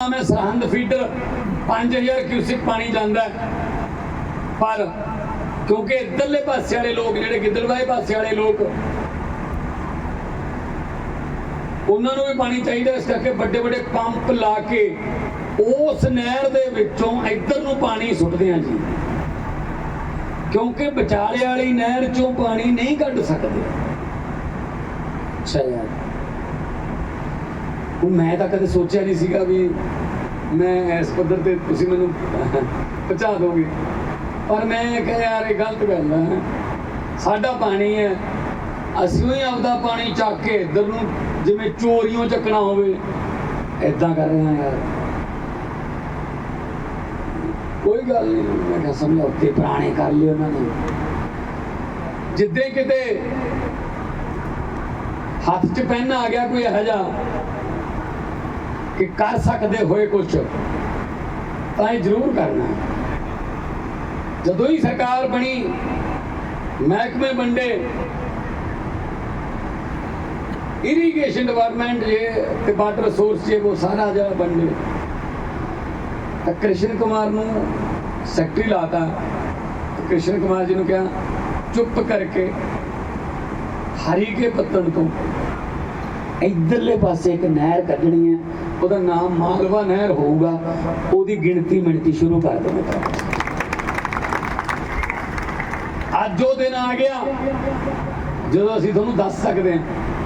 ਮੈਂ Sirhind feeder. 5000 cusec ਪਾਣੀ ਜਾਂਦਾ ਪਰ ਕਿਉਂਕਿ ਇੱਧਰਲੇ ਪਾਸੇ ਵਾਲੇ ਲੋਕ ਜਿਹੜੇ ਗਿੱਦੜਵਾਏ ਪਾਸੇ ਵਾਲੇ ਲੋਕ, ਉਹਨਾਂ ਨੂੰ ਵੀ ਪਾਣੀ ਚਾਹੀਦਾ ਇਸ ਕਰਕੇ ਵੱਡੇ ਵੱਡੇ ਪੰਪ ਲਾ ਕੇ ਉਸ ਨਹਿਰ ਦੇ ਵਿੱਚੋਂ ਇੱਧਰ ਨੂੰ ਪਾਣੀ ਸੁੱਟਦੇ ਆ ਜੀ। ਕਿਉਂਕਿ ਵਿਚਾਲੇ ਵਾਲੀ ਨਹਿਰ ਚੋਂ ਪਾਣੀ ਨਹੀਂ ਕੱਢ ਸਕਦੇ। ਅੱਛਾ ਯਾਰ ਹੁਣ ਮੈਂ ਤਾਂ ਕਦੇ ਸੋਚਿਆ ਨਹੀਂ ਸੀਗਾ ਵੀ ਮੈਂ ਇਸ ਪੱਧਰ ਤੇ ਤੁਸੀਂ ਮੈਨੂੰ ਪਹੁੰਚਾ ਦੋਗੇ। ਪਰ ਮੈਂ ਕਿਹਾ, ਯਾਰ, ਇਹ ਗਲਤ ਗੱਲ ਹੈ ਸਾਡਾ ਪਾਣੀ ਹੈ। ਅਸੀਂ ਹੀ ਆਪਦਾ ਪਾਣੀ ਚੱਕ ਕੇ ਇੱਧਰ ਨੂੰ ਜਿਵੇਂ ਚੋਰੀਆਂ ਚੱਕਣਾ ਹੋਵੇ। ਐਦਾਂ ਕਰ ਰਹੇ ਹਾਂ ਯਾਰ। ਕੋਈ ਗੱਲ ਨਹੀਂ। ਮੈਂ ਕਿਹਾ ਸਮਝੌਤੇ ਪੁਰਾਣੇ ਕਰ ਲਏ ਉਹਨਾਂ ਨੇ। ਜਿੱਦੇ ਕਿਤੇ ਹੱਥ 'ਚ ਪੈਨ ਆ ਗਿਆ ਕੋਈ ਇਹੋ ਜਿਹਾ ਕਿ ਕਰ ਸਕਦੇ ਹੋਏ ਕੁਝ ਤਾਂ ਇਹ ਜ਼ਰੂਰ ਕਰਨਾ ਜਦੋਂ ਹੀ ਸਰਕਾਰ ਬਣੀ, ਮਹਿਕਮੇ ਵੰਡੇ ਇਰੀਗੇਸ਼ਨ ਡਿਪਾਰਟਮੈਂਟ ਜੇ ਤੇ ਵਾਟਰ ਰਿਸੋਰਸ ਜੇ, ਉਹ ਸਾਰਾ ਜਿਹੜਾ ਵੰਡੇ ਤਾਂ ਕ੍ਰਿਸ਼ਨ ਕੁਮਾਰ ਨੂੰ ਸੈਕਟਰੀ ਲਾਤਾ। ਤੇ ਕ੍ਰਿਸ਼ਨ ਕੁਮਾਰ ਜੀ ਨੂੰ ਕਿਹਾ, ਚੁੱਪ ਕਰਕੇ ਹਰੀ ਕੇ ਪੱਤਣ ਤੋਂ ਇਧਰਲੇ ਪਾਸੇ ਇੱਕ ਨਹਿਰ ਕੱਢਣੀ ਹੈ, ਉਹਦਾ ਨਾਮ ਮਾਲਵਾ ਨਹਿਰ ਹੋਊਗਾ, ਉਹਦੀ ਗਿਣਤੀ ਮਿਣਤੀ ਸ਼ੁਰੂ ਕਰ ਦੇਣਾ ਅੱਜ ਉਹ ਦਿਨ ਆ ਗਿਆ, ਜਦੋਂ ਅਸੀਂ ਤੁਹਾਨੂੰ ਦੱਸ ਸਕਦੇ ਹਾਂ